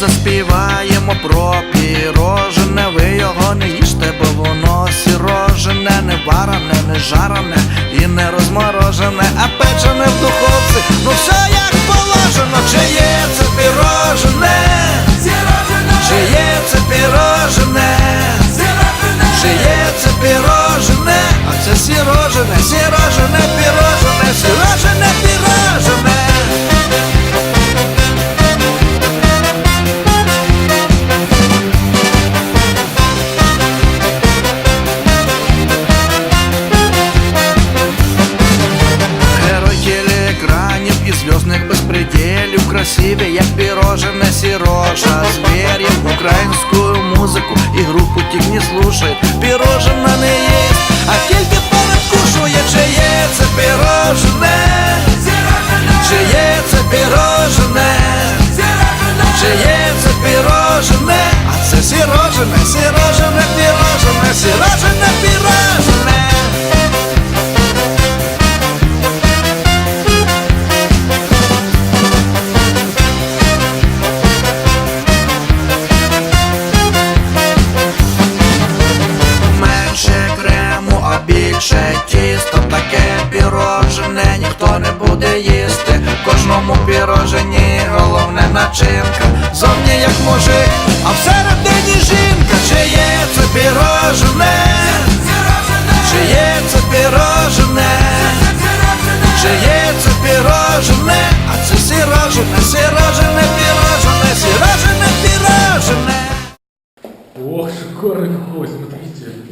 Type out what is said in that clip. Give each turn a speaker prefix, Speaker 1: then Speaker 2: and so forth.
Speaker 1: Заспіваємо про пірожене, ви його не їжте, бо воно сірожене, не варене, не жарене і не розморожене, а печене в духовці. Ну все сірожене, сірожене, пірожене, сірожене, пірожене. Герой телеекранів і зв'язних безпреділів Красиві, як пірожене сірожа Звір'я українську музику і групу тік не слушает. Пірожена не їсть, а тільки більше тісто Таке пірожене ніхто не буде їсти Кожному пірожені головне начинка Зовні як мужик, а всередині жінка Чи є це пірожене? Чи є це пірожене? Чи є це пірожене? А це сірожене, сірожене, пірожене, сірожене, пірожене
Speaker 2: Ох, шикарный какой, смотрите.